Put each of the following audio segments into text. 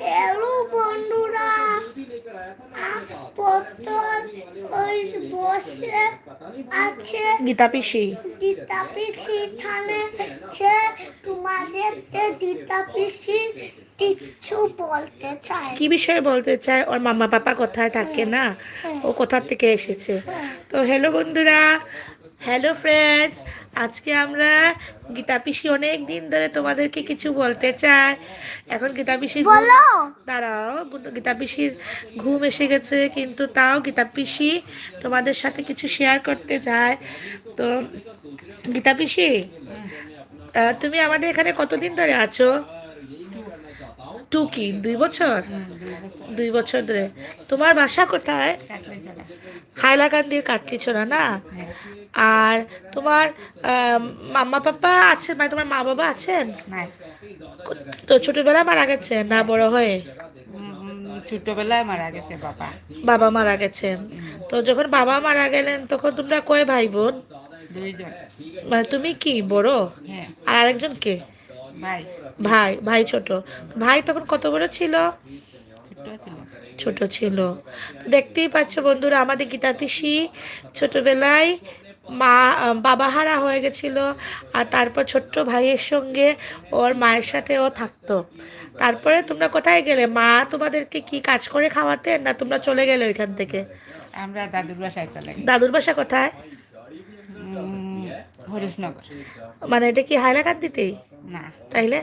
Hello বন্ধুরা বসে আছে। গীতা পিসি। দিতা পিসি থানে সে তোমাদের দিতা পিসি কিচ্ছু বলতে চায়। কি বিষয়ে বলতে চায়? ওর মামা পাপা কোথায় থাকে না? ও কোথা থেকে এসেছে? তো হ্যালো বন্ধুরা হ্যালো ফ্রেন্ডস আজকে আমরা গীতা পিসি অনেক দিন ধরে তোমাদেরকে কিছু বলতে চাই। এখন গীতা পিসি দাঁড়াও গীতা পিসির ঘুম এসে গেছে কিন্তু তাও গীতা পিসি তোমাদের সাথে কিছু শেয়ার করতে চায়। তো গীতা পিসি তুমি আমাদের এখানে কতদিন ধরে আছো? টু কি দুই বছর। দুই বছর ধরে। তোমার বাসা কোথায়? হাইলাকান্দির কাটলিছড়া না? আর তোমার মাম্মা পাপা আছে মানে তোমার মা বাবা আছেন? তো ছোটবেলা মারা গেছে না বড় হয়ে? ছোটবেলায় মারা গেছে বাবা। বাবা মারা গেছেন। তো যখন বাবা মারা গেলেন তখন তোমরা কয় ভাই বোন মানে তুমি কি বড়? হ্যাঁ। আর আরেকজন কে? ভাই। ভাই ভাই ছোট। ভাই তখন কত বড় ছিল? ছোট ছিল। ছোট ছিল। দেখতেই পাচ্ছ বন্ধুরা আমাদের গীতা পিসি ছোটবেলায় মা বাবা হারা হয়ে গেছিল আর তারপর ছোট্ট ভাইয়ের সঙ্গে ওর মায়ের সাথে ও থাকতো। তারপরে তোমরা কোথায় গেলে? মা তোমাদেরকে কি কাজ করে খাওয়াতেন না তোমরা চলে গেলে ওইখান থেকে? আমরা দাদুর বাসায় চলে গেছি। দাদুর বাসা কোথায়? হরিশনগর। মানে এটা কি হাইলাকান্দিতেই না। তাইলে?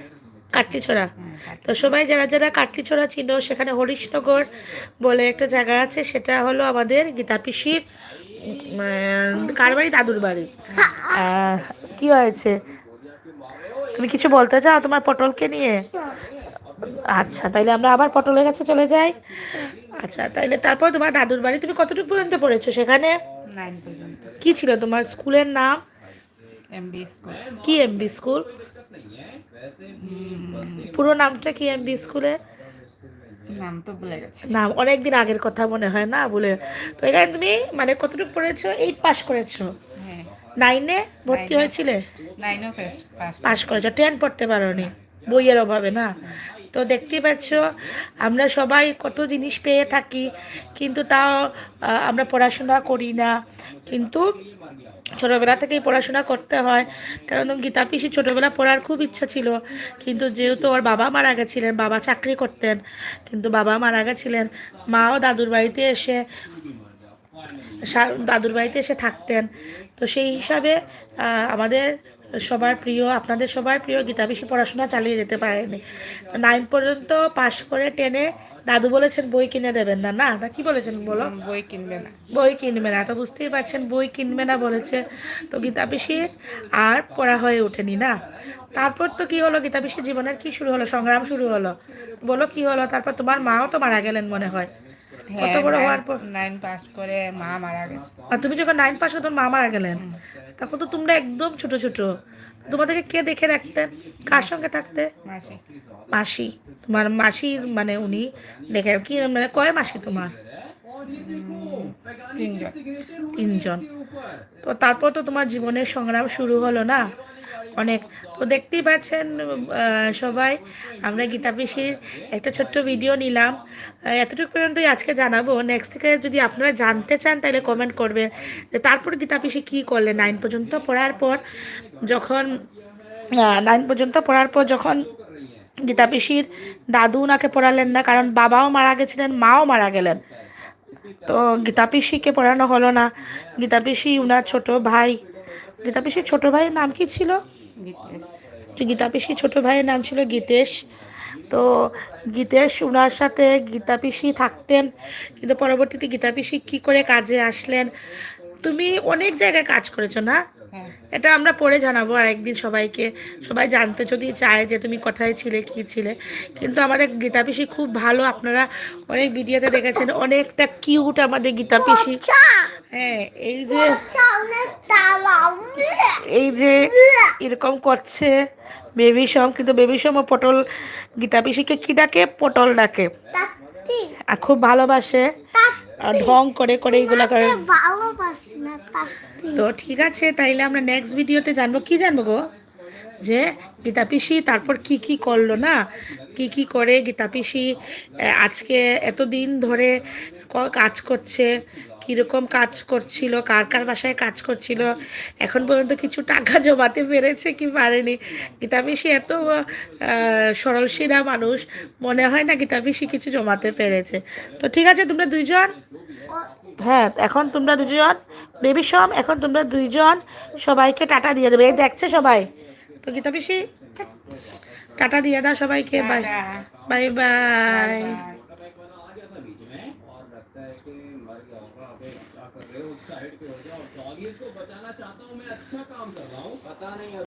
কাটলিছড়া তো সবাই যারা যারা কাটলিছড়া ছিল সেখানে হরিশনগর বলে একটা জায়গা আছে সেটা হলো আমাদের গীতা পিসির উম, কার বাড়ি? দাদুর বাড়ি। কি হয়েছে? তুমি কিছু বলতে চাও তোমার পটলকে নিয়ে? আচ্ছা তাইলে আমরা আবার পটলের কাছে চলে যাই। আচ্ছা তাইলে তারপর তোমার দাদুর বাড়ি তুমি কতটুকু পর্যন্ত পড়েছো সেখানে? নাইন পর্যন্ত। কি ছিল তোমার স্কুলের নাম? MB school. কি এমবি স্কুল? পুরো নামটা কি এমবি স্কুলের নাম তো ভুলে গেছে। নাম অনেক দিন আগের কথা মনে হয় না বলে তো এখানে তুমি মানে কতটুকু পড়েছো? এইট পাস করেছ। হ্যাঁ। নাইনে ভর্তি হয়েছিলে? নাইনও পাস করেছ। টেন পড়তে পারোনি। বইয়ের অভাবে না? তো দেখতেই পাচ্ছ আমরা সবাই কত জিনিস পেয়ে থাকি কিন্তু তাও আমরা পড়াশোনা করি না। কিন্তু ছোটোবেলা থেকেই পড়াশোনা করতে হয়। কারণ গীতা পিসি ছোটোবেলা পড়ার খুব ইচ্ছা ছিল। কিন্তু যেহেতু ওর বাবা মারা গেছিলেন, বাবা চাকরি করতেন, কিন্তু বাবা মারা গেছিলেন মাও দাদুর বাড়িতে এসে দাদুর বাড়িতে এসে থাকতেন। তো সেই হিসাবে আমাদের সবার প্রিয় আপনাদের সবার প্রিয় গীতা বেশি পড়াশোনা চালিয়ে যেতে পারেনি। নাইন পর্যন্ত পাশ করে টেনে দাদু বলেছেন বই কিনে দেবেন না না? না কি বলেছেন বলো? বই কিনবে না। বই কিনবে না তো বুঝতেই পারছেন বই কিনবে না বলেছে। তো গীতা পিসি আর পড়া হয়ে ওঠেনি না। তারপর তো কি হলো? গীতা পিসির জীবনের কি শুরু হলো? সংগ্রাম শুরু হলো। বলো কি হলো? তারপর তোমার মাও তো মারা গেলেন মনে হয়। কত বড় হওয়ার পর নাইন পাস করে মা মারা গেছে। আর তুমি যখন নাইন পাস হতো মা মারা গেলেন? তখন তো তোমরা একদম ছোট ছোট। তোমাদেরকে কে দেখে কার সঙ্গে থাকতে? মাসি। মাসি। তোমার মাসির মানে উনি দেখে কি মানে কয় মাসি তোমার? তিনজন। তিনজন। তো তারপর তো তোমার জীবনের সংগ্রাম শুরু হলো না? অনেক। তো দেখতেই পাচ্ছেন সবাই, আমরা গীতা পিসির একটা ছোট্ট ভিডিও নিলাম। এতটুকু পর্যন্তই আজকে জানাব। নেক্সট থেকে যদি আপনারা জানতে চান, তাহলে কমেন্ট করবেন যে তারপর গীতা পিসি কী করলে নাইন পর্যন্ত পড়ার পর যখন নাইন পর্যন্ত পড়ার পর যখন গীতা পিসির দাদু ওনাকে পড়ালেন না, কারণ বাবাও মারা গেছিলেন, মাও মারা গেলেন। তো গীতা পিসিকে পড়ানো হলো না। গীতা পিসি উনার ছোট ভাই। গীতা পিসির ছোট ভাইয়ের নাম কি ছিল? গীতা পিসির ছোট ভাইয়ের নাম ছিল গীতেশ। তো গীতেশ উনার সাথে গীতা পিসি থাকতেন কিন্তু পরবর্তীতে গীতা পিসি কী করে কাজে আসলেন? তুমি অনেক জায়গায় কাজ করেছ না? হ্যাঁ। এটা আমরা পরে জানাব আর একদিন সবাইকে। সবাই জানতে যদি চায় যে তুমি কোথায় ছিলে কি ছিলে। কিন্তু আমাদের গীতা পিসি খুব ভালো আপনারা অনেক ভিডিওতে দেখেছেন অনেকটা কিউট আমাদের গীতা পিসি হ্যাঁ এই যে এই যে এরকম করছে বেবি সম কিন্তু বেবি সম ও পটল গীতা পিসিকে কি ডাকে? পটল ডাকে। আর খুব ভালোবাসে। আর ঢং করে করে এগুলা করে। তো ঠিক আছে তাইলে আমরা নেক্সট ভিডিওতে জানব। কি জানব গো? যে গীতা পিসি তারপর কি কি করল না? কি কি করে গীতা পিসি আজকে এতদিন ধরে কাজ করছে, কীরকম কাজ করছিল, কার কার বাসায় কাজ করছিল, এখন পর্যন্ত কিছু টাকা জমাতে পেরেছে কি পারেনি? গীতা পিসি এত সরলশিরা মানুষ, মনে হয় না গীতা পিসি কিছু জমাতে পেরেছে। তো ঠিক আছে, তোমরা দুইজন? হ্যাঁ এখন তোমরা দুজন বেবি সম, এখন তোমরা দুইজন। সবাইকে টাটা দিয়ে দেবে। এই দেখছে সবাই। তো গীতা পিসি টাটা দিয়ে দাও সবাইকে bye ta ta. Bye bye side पे हो गया और डॉगीज को बचाना चाहता हूँ मैं अच्छा काम कर रहा हूँ पता नहीं